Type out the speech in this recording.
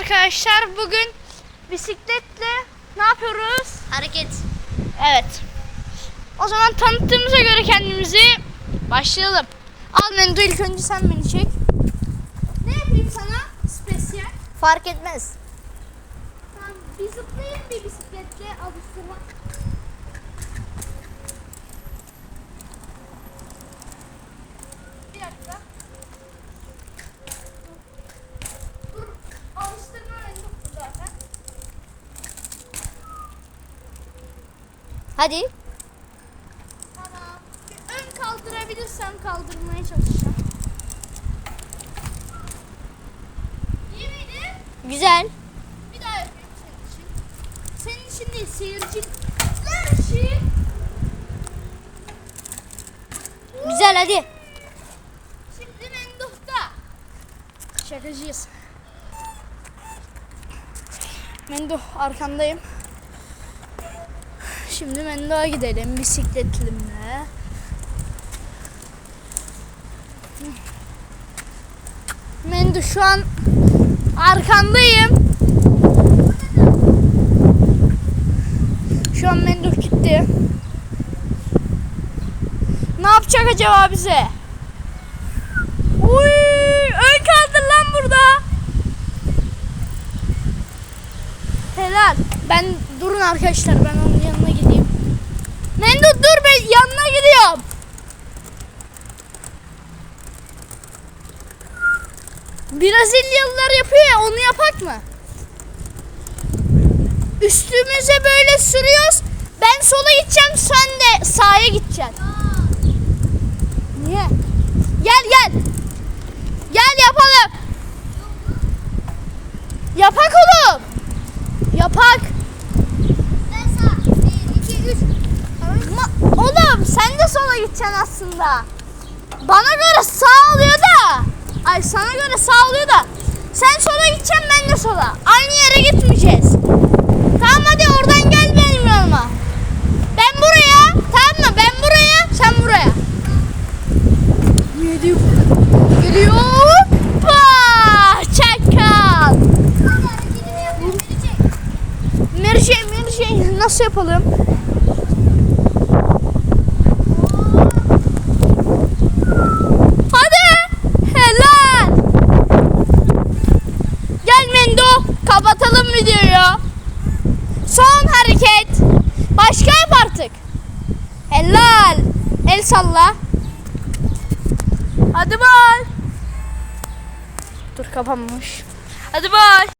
arkadaşlar. Bugün bisikletle ne yapıyoruz? Hareket. Evet. O zaman tanıttığımıza göre kendimizi başlayalım. Al Mendo ilk önce sen beni çek. Ne yapayım sana? Spesiyel. Fark etmez. Tamam, bir zıplayayım bir bisikletle alıştırma. Bir dakika. Dur, alıştırma beni yoktu zaten. Hadi. Tamam. Ön kaldırabilirsem kaldırmaya çalışacağım. İyi miydi? Güzel. Bir daha yapayım senin için. Senin için değil, seyirciler için. Güzel hadi. Şimdi Menduh'ta. Şakacıyız. Menduh arkandayım. Şimdi Menduh'a gidelim bisikletimle. Menduh şu an arkandayım. Şu an Menduh gitti. Ne yapacak acaba bize? Uy, ön kaldır lan burada. Helal. Ben durun arkadaşlar ben Brezilyalılar yapıyor ya onu yapak mı? Üstümüze böyle sürüyoruz. Ben sola gideceğim sen de sağa gideceksin. Niye? Gel gel. Gel yapalım. Yapak oğlum. Yapak. Ma- oğlum sen de sola gideceksin aslında. Bana göre sağ oluyor. Ay sana göre sağ oluyor da. Sen sola gideceksin ben de sola. Aynı yere gitmeyeceğiz. Tamam hadi oradan gel benim yanıma. Ben buraya. Tamam mı? Ben buraya. Sen buraya. Geliyor. Geliyor. Hoppa! Çakal. Merce, merce nasıl yapalım? Hadi. Helal. Gel Mendo. Kapatalım videoyu. Son hareket. Başka yap artık. Helal. El salla. Hadi bay. Dur kapanmış. Hadi bay.